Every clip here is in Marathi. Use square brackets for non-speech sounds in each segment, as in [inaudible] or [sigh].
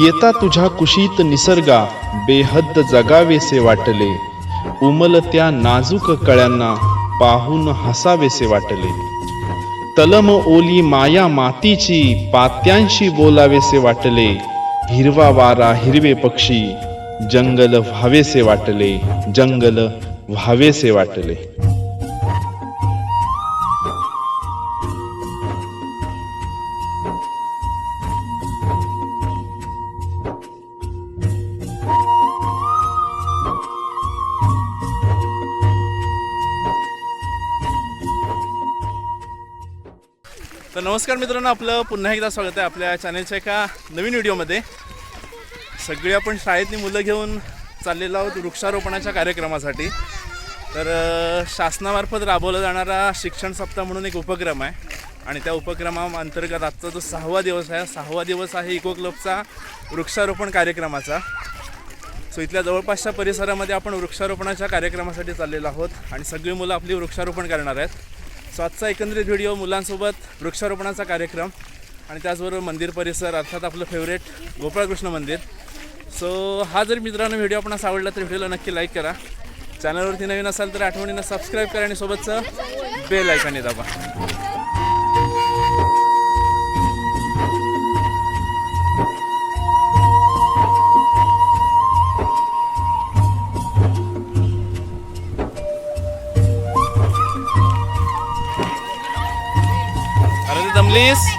येता तुझ्या कुशीत निसर्गा बेहद्द जगावेसे वाटले. उमलत्या नाजूक कळ्यांना पाहून हसावेसे वाटले. तलम ओली माया मातीची पात्यांशी बोलावेसे वाटले. हिरवा वारा हिरवे पक्षी जंगल व्हावेसे वाटले. जंगल व्हावेसे वाटले. तर नमस्कार मित्रांनो आपलं पुन्हा एकदा स्वागत आहे आपल्या चॅनलच्या एका नवीन व्हिडिओमध्ये. सगळी आपण शाळेतली मुलं घेऊन चाललेलो आहोत वृक्षारोपणाच्या कार्यक्रमासाठी. तर शासनामार्फत राबवला जाणारा शिक्षण सप्ताह म्हणून एक उपक्रम आहे. आणि त्या उपक्रमाअंतर्गत आजचा जो सहावा दिवस आहे सहावा दिवस आहे इको क्लबचा वृक्षारोपण कार्यक्रमाचा. सो इथल्या जवळपासच्या परिसरामध्ये आपण वृक्षारोपणाच्या कार्यक्रमासाठी चाललेलो आहोत. आणि सगळी मुलं आपली वृक्षारोपण करणार आहेत. सो आजचा एकंदरीत व्हिडिओ मुलांसोबत वृक्षारोपणाचा कार्यक्रम आणि त्याचबरोबर मंदिर परिसर अर्थात आपलं फेवरेट गोपाळकृष्ण मंदिर. सो हा जर मित्रांनो व्हिडिओ आपणास आवडला तर व्हिडिओला नक्की लाईक करा. चॅनलवरती नवीन असाल तर आठवणीनं सबस्क्राईब करा आणि सोबतचं बेल ऐकाने दाबा. अरे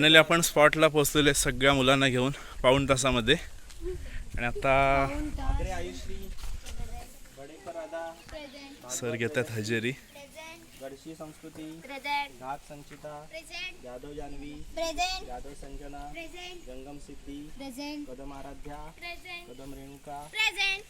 फायनली आपण स्पॉटला पोहोचलेलो सगळ्या मुलांना घेऊन पाऊण तासामध्ये आणि आता सर घेत आहेत हजेरी गडशी संस्कृती. घाट संचिता. यादव जानवी. यादव संजना. जंगम सिद्धी. कदम आराध्या. कदम रेणुका.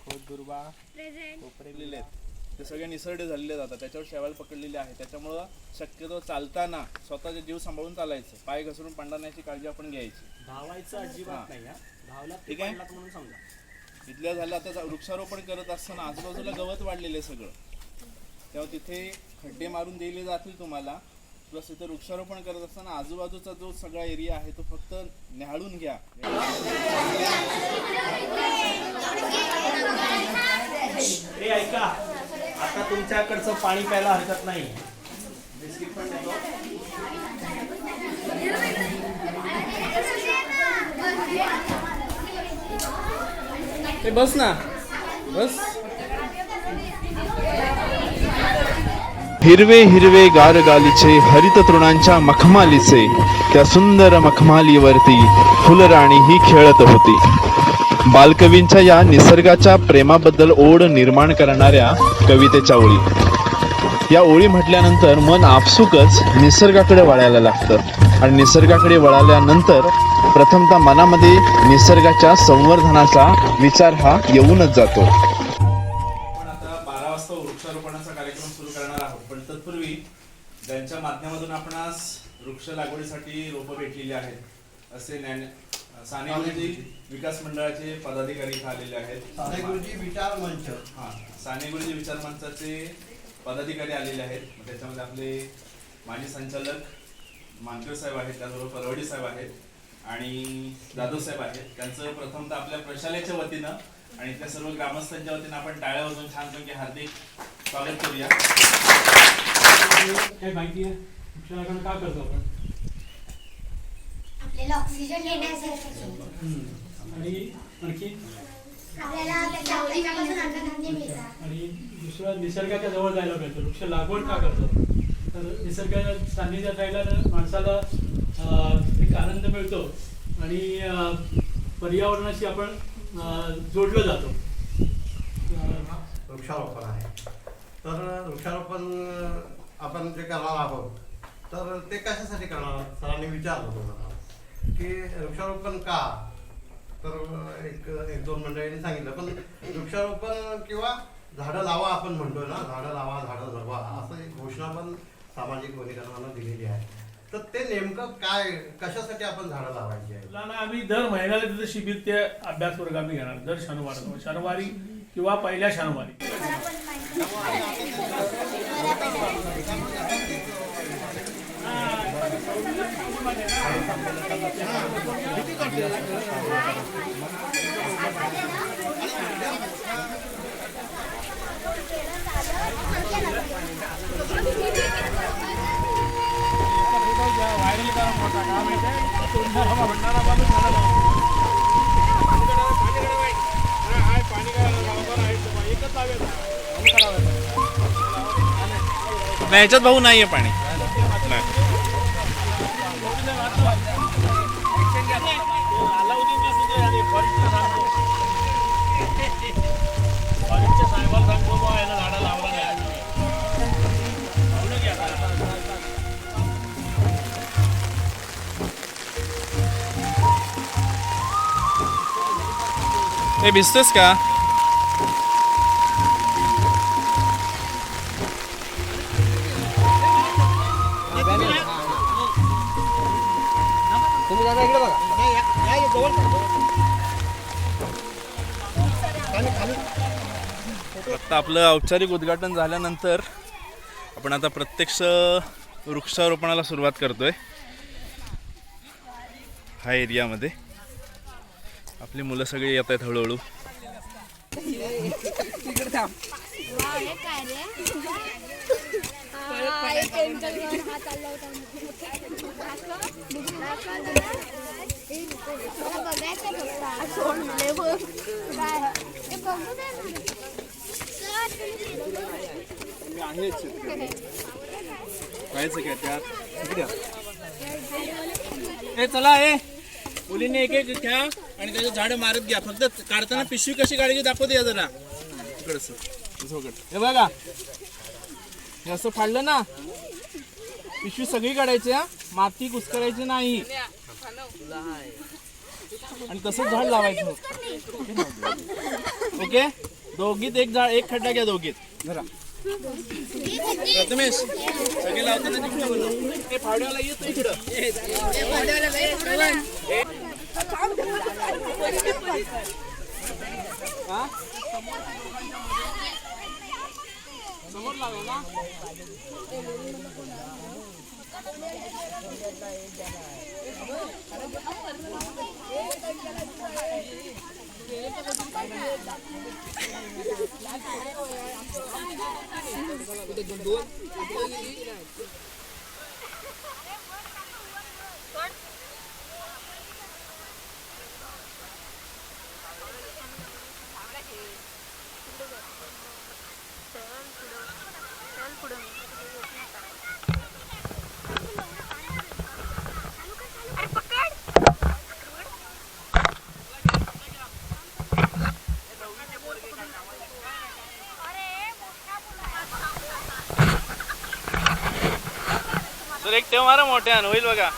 खोत दुर्वा. कोपरे आहेत ते सगळे निसर्डे झालेले जातात त्याच्यावर शेवाल पकडलेले आहे. त्याच्यामुळं शक्यतो चालताना स्वतःचे जीव सांभाळून चालायचं. पाय घसरून पडण्याची काळजी आपण घ्यायची. धावायचं. अजिबात नाही हा. धावला ठीक आहे. पडलात म्हणून समजा. इथल्या झालं आता वृक्षारोपण करत असताना आजूबाजूला गवत वाढलेलं आहे सगळं. तेव्हा तिथे खड्डे मारून दिले जातील तुम्हाला. प्लस इथे वृक्षारोपण करत असताना आजूबाजूचा जो सगळा एरिया आहे तो फक्त न्याहाळून घ्या ए ऐका आता तुमच्याकडचं पाणी प्यायला हरकत नाही. बिस्किट पण देतो ते बस ना. बस. हिरवे हिरवे गार गालीचे हरित तृणांच्या मखमालीचे त्या सुंदर मखमालीवरती फुलराणी ही खेळत होती. बालकवींच्या या निसर्गाच्या प्रेमाबद्दल ओढ निर्माण करणाऱ्या कवितेच्या ओळी. या ओळी म्हटल्यानंतर मन आपसुकच निसर्गाकडे वळायला लागतं. आणि निसर्गाकडे वळाल्यानंतर प्रथमतः मनामध्ये निसर्गाच्या संवर्धनाचा विचार हा येऊनच जातो. आपण आता बारा वाजता वृक्षारोपणाचा कार्यक्रम सुरू करणार आहोत. पण तत्पूर्वी ज्यांच्या माध्यमातून आपणास वृक्ष लागवडीसाठी रोपं भेटलेली आहेत असे ज्ञान साने विकास मंडळाचे पदाधिकारी इथं आलेले आहेत. साने गुरुजी विचार मंच. हा साने गुरुजी विचार मंचाचे पदाधिकारी आलेले आहेत. मग त्याच्यामध्ये आपले माजी संचालक मानकर साहेब आहेत त्याचबरोबर परवडी साहेब आहेत आणि जाधव साहेब आहेत. त्यांचं प्रथमतः आपल्या प्रशालेच्या वतीनं आणि त्या सर्व ग्रामस्थांच्या वतीनं आपण टाळ्या वाजवून छानपैकी हार्दिक स्वागत करूया. काय माहिती आहे. का करतो आपण? आपल्याला ऑक्सिजन घेण्यासाठी. आणि आणखी आणि दुसरं निसर्गाच्या जवळ जायला मिळतं वृक्ष लागवड का करतो तर निसर्गाच्या सान्निध्यात राहिला माणसाला एक आनंद मिळतो. आणि पर्यावरणाशी आपण जोडलं जातो. वृक्षारोपण आहे. तर वृक्षारोपण आपण जे करणार आहोत तर ते कशासाठी करणार सरांनी विचारलं तुम्हाला की वृक्षारोपण का? तर एक एक दोन मंडळींनी सांगितलं. पण वृक्षारोपण किंवा झाडं लावा आपण म्हणतोय ना झाडं लावा झाडं जगवा असं एक घोषणा पण सामाजिक वनीकरणाला दिलेली आहे. तर ते नेमकं काय कशासाठी आपण झाडं लावायची आहे मुलांना आम्ही दर महिन्याला तिथं शिबिर ते अभ्यास वर्ग आम्ही घेणार. दर शनिवार शनिवारी किंवा पहिल्या शनिवारी. नाही याच्यात भाऊ नाहीये पाणी. ए भिजतोस का आता आपलं औपचारिक उद्घाटन झाल्यानंतर आपण आता प्रत्यक्ष वृक्षारोपणाला सुरुवात करतोय. हा एरियामध्ये. आपली मुलं सगळी येत आहेत हळूहळू. काय त्यात ए चला ए. मुलींनी एक एक घ्या आणि त्याचं झाड मारत घ्या. फक्त काढताना पिशवी कशी काढायची दाखवते या जरा. हे बघा. हे असं फाडलं ना पिशवी सगळी काढायची हा. माती कुसकरायची नाही. आणि तसंच झाड लावायचं. ओके? दोघीत एक झाड एक खड्डा घ्या दोघीत. जरा प्रथमेश सगळे लावताना फावड्याला येतो इकडं. हा? समोर लावा ना सर एक ठेव मारा मोठ्यान होईल बघा.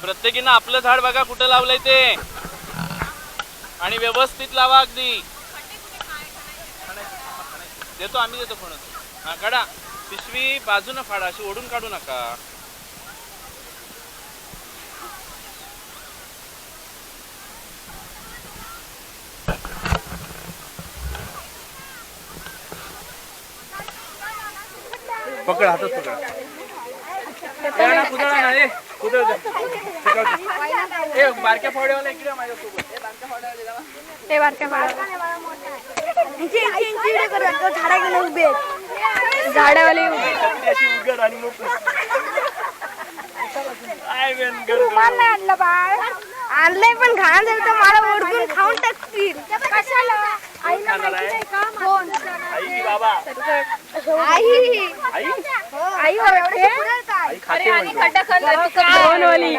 प्रत्येकीनं आपलं झाड बघा कुठं लावलंय ते. आणि व्यवस्थित लावा अगदी. देतो आम्ही देतो म्हणून. हा काढा. पिशवी बाजूनं फाडा अशी ओढून काढू नका. पकड हातात पकड. ना, कुदळा ना, ए, कुदळ जा. ए, बारक्या फावड्यावाला इकडे माझ्यासोबत. बारक्या फावड्यावाला. झाडा उभे झाडावाले उभे ती अशी उघड आणि आणलं बाळ? आणलंय पण घाण झालं तर मला ओरडून खाऊन टाकतील. कशाला? आईला माहिती नाही का कोण? आई बाबा? आई. आई? आई ओरडते आई खाते म्हणतो. दोन वाली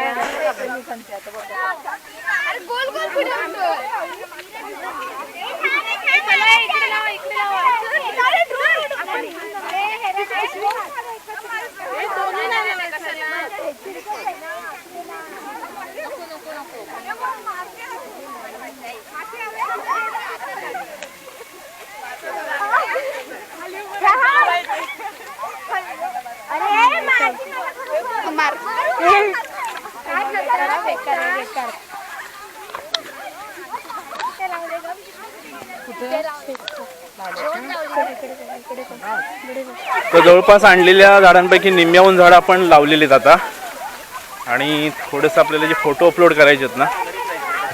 अरे गोल गोल पुढे जवळपास आणलेल्या झाडांपैकी निम्म्याहून झाडं आपण लावलेली आता. आणि थोडंसं आपल्याला जे फोटो अपलोड करायचे आहेत ना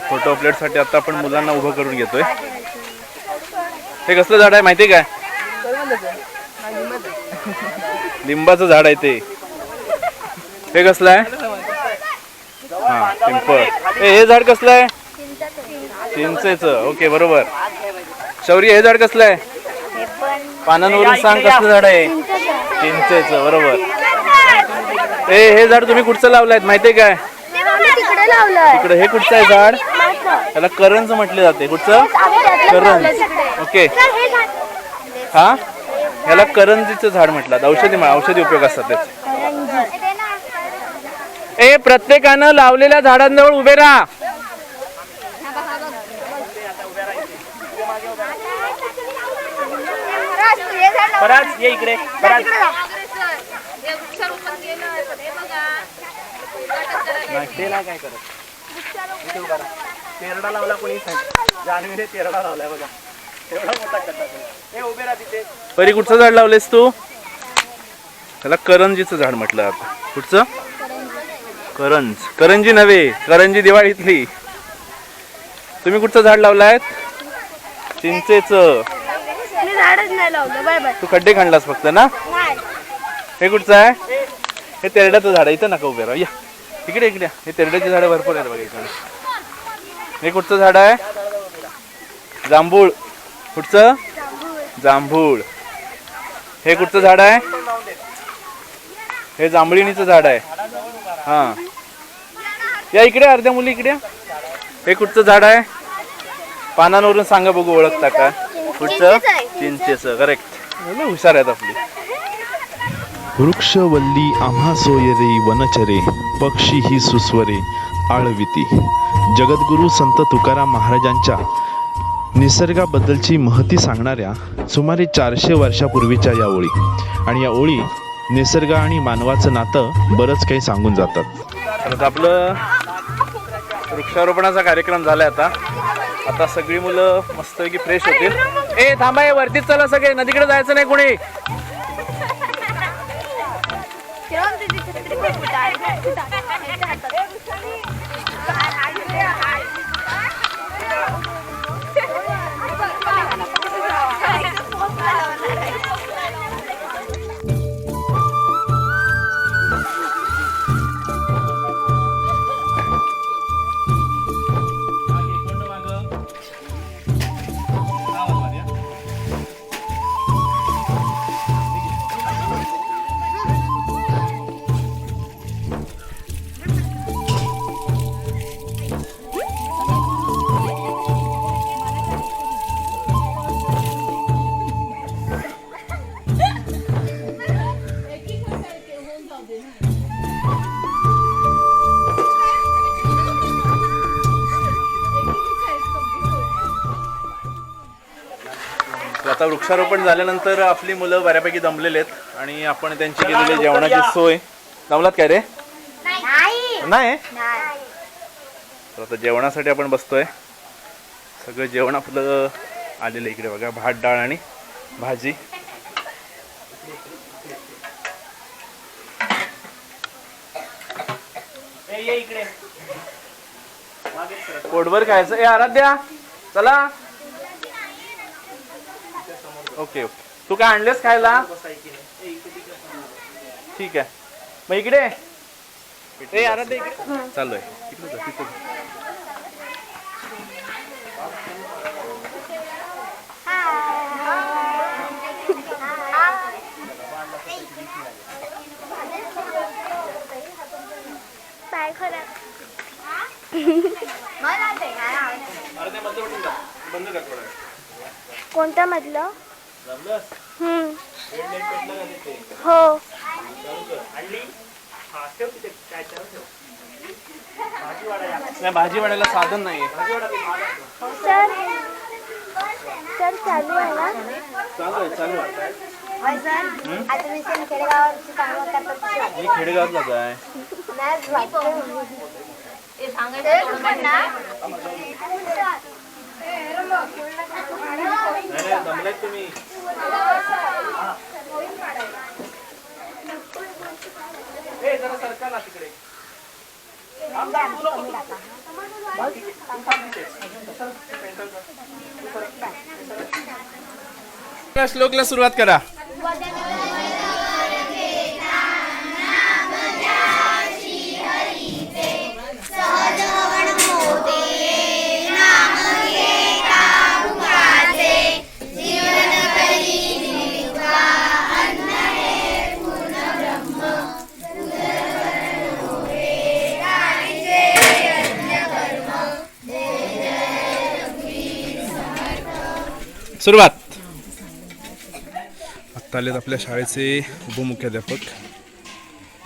फोटो अपलोडसाठी आता आपण मुलांना उभं करून घेतोय. हे कसलं झाड आहे माहिती आहे काय? लिंबाचं झाड आहे ते. हे कसलं आहे? हा पिंपळ. ए, हे झाड कसलं आहे? चिंचेचं. ओके बरोबर. शौर्य हे झाड कसलं आहे? पानांवरून सांग कसलं झाड आहे? चिंचेचं. बरोबर. ए हे झाड तुम्ही कुठचं लावलंय? माहितीये काय? तिकडे इकडे हे कुठचं आहे झाड? त्याला करंज म्हटले जाते. कुठचं? करंज. ओके. हा? ह्याला करंजीचं झाड म्हटलं औषधी औषधी उपयोग असतात त्याचे. ए प्रत्येकानं लावलेल्या झाडांजवळ उभे राहा. परत ये इकडे परत ते काय करत? तेरडा लावला कोणी जाणवीने तेरडा लावलाय बघा. एवढा मोठा कट्टा हे उभे राहा तिथे. परी कुठचं झाड लावलेस तू? त्याला करंजीचं झाड म्हटलं आता. कुठचं? करंज. करंजी नव्हे करंजी दिवाळीतली. तुम्ही कुठचं झाड लावलाय चिंचेचं. झाडच नाही लावलं. Bye bye. तू खड्डे खणलास फक्त ना? नाही. हे कुठचं आहे? हे तेरड्याचं झाड आहे. इथं नका उभे राहा. या. इकडे इकडे. या. हे तेरड्याची झाडं भरपूर आहेत बघा इकडे. हे कुठचं झाड आहे? जांभूळ. कुठचं? जांभूळ. हे कुठचं झाड आहे? हे जांभळिणीचं झाड आहे. हा. या इकडे अर्ध्या मुली इकडे. या. हे कुठचं झाड आहे? पानांवरून सांगा बघू ओळखता का? कुठचं चिंचेचं करेक्ट हुशार आहेत आपली. वृक्षवल्ली आम्हा सोयरे वनचरे पक्षी ही सुस्वरे आळविती. जगद्गुरू संत तुकाराम महाराजांच्या निसर्गाबद्दलची महती सांगणाऱ्या सुमारे चारशे वर्षापूर्वीच्या या ओळी. आणि या ओळी निसर्ग आणि मानवाचं नातं बरंच काही सांगून जातात. तर आता आपलं वृक्षारोपणाचा कार्यक्रम झालाय आता. आता सगळी मुलं मस्तपैकी फ्रेश होतील ए थांबा हे वरतीच चला सगळे नदीकडे जायचं नाही कोणी आता वृक्षारोपण झाल्यानंतर आपली मुलं बऱ्यापैकी दमलेले आहेत आणि आपण त्यांची केलेली जेवणाची सोय. दमलात काय रे? नाही? तर आता जेवणासाठी आपण बसतोय. सगळं जेवण आपलं आलेलं इकडे बघा. भात डाळ आणि भाजी. इकडे पोटभर खायचं. ए आराध्या चला. Okay okay. तू काय आणलेस खायला? ठीक आहे. मग इकडे ए आराध्या इकडे. चालू आहे जा, जा. खरं आराध्या मधलं? हो. हा नाही भाजी वाढायला साधन नाहीये. सर सर चालू आहे ना? चालू आहे चालू आहे. होय सर. आता मी सर खेडेगावावरची कामं करतात मी खेडेगावातलाच आहे. नाही तुम्ही ना? तिकडे श्लोकला सुरुवात करा. सुरुवात. आत्ता आलेत आपल्या शाळेचे उपमुख्याध्यापक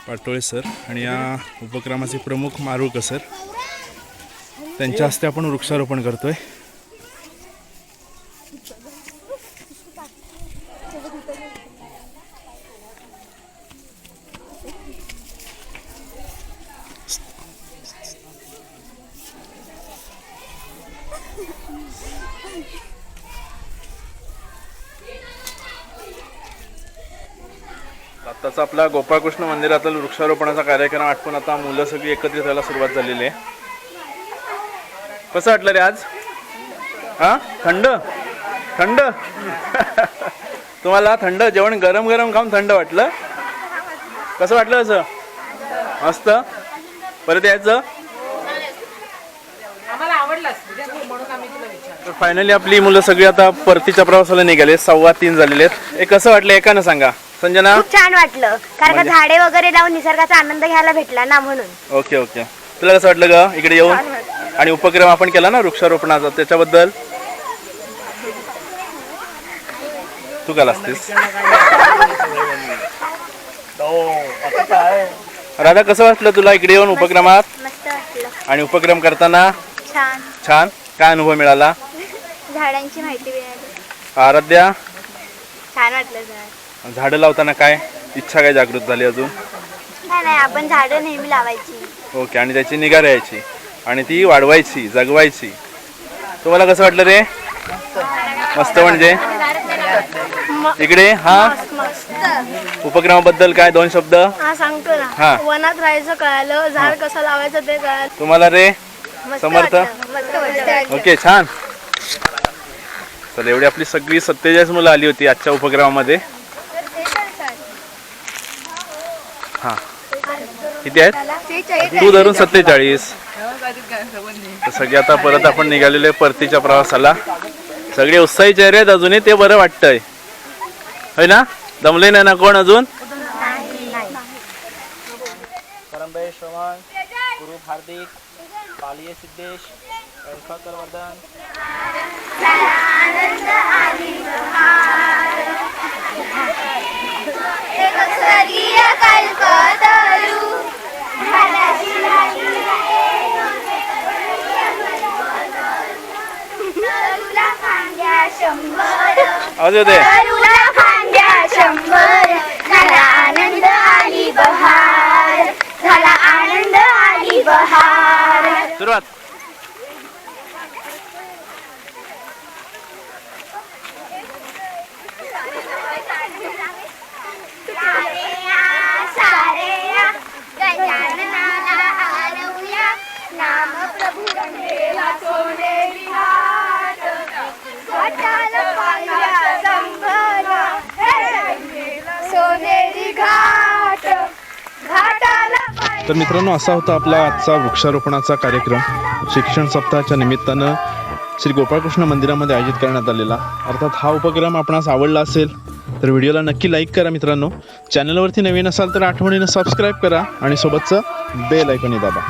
पाटोळे सर आणि या उपक्रमाचे प्रमुख मारुळकर सर. त्यांच्या हस्ते आपण वृक्षारोपण करतोय. आपला गोपाळकृष्ण मंदिरातील वृक्षारोपणाचा कार्यक्रम आटपून आता मुलं सगळी एकत्रित व्हायला सुरुवात झालेली आहे. कसं वाटलं रे आज? हा? थंड? थंड? [laughs] तुम्हाला थंड जेवण गरम गरम खाऊन थंड वाटलं? कसं वाटलं असं? मस्त? परत यायचं? तर फायनली आपली मुलं सगळी आता परतीच्या प्रवासाला निघाले सव्वा तीन झालेले आहेत. हे कसं वाटलं? एकानं सांगा. संजना? खूप छान वाटलं. कारण का म्हणजे- झाडे वगैरे लावून निसर्गाचा आनंद घ्यायला भेटला ना म्हणून. Okay okay. तुला कसं वाटलं ग? इकडे येऊन? आणि उपक्रम आपण केला ना वृक्षारोपणाचा त्याच्याबद्दल? तू का असतेस. राधा कसं वाटलं तुला इकडे येऊन उपक्रमात? मस्त वाटलं. आणि उपक्रम करताना? छान. छान. काय अनुभव मिळाला? झाडांची माहिती मिळाली. आराध्या? छान वाटलं झाड. झाडं लावताना काय इच्छा काय जागृत झाली अजून? नाही आपण झाडं नेहमी लावायची. ओके आणि त्याची निगा राहायची आणि ती वाढवायची जगवायची. तुम्हाला कसं वाटलं रे? मस्त म्हणजे? इकडे हा? उपक्रमाबद्दल काय दोन शब्द? हा सांगतो हा. ना वनात राहायचं कळालं झाड कसं लावायचं ते कळालं. तुम्हाला रे? समर्थ? ओके छान. चला एवढी आपली सगळी सत्तेचाळीस मुलं आली होती आजच्या उपक्रमामध्ये. हा. किती आहेत? तू धरून सत्तेचाळीस. तर सगळे आता परत आपण निघालेले परतीच्या प्रवासाला. सगळे उत्साही चेहरे आहेत अजूनही ते बरं वाटतंय. होय ना? दमले नाही ना कोण अजून? करंबे श्रवण गुरु हार्दिक पालिये सिद्धेश वर्धन आवाज येते शंभर तर मित्रांनो असा होता आपला आजचा वृक्षारोपणाचा कार्यक्रम. शिक्षण सप्ताहाच्या निमित्तानं श्री गोपाळकृष्ण मंदिरामध्ये आयोजित करण्यात आलेला. अर्थात हा उपक्रम आपणास आवडला असेल तर व्हिडिओला नक्की लाईक करा मित्रांनो. चॅनलवरती नवीन असाल तर आठवणीनं सबस्क्राईब करा आणि सोबतचं बेल ऐकून दाबा.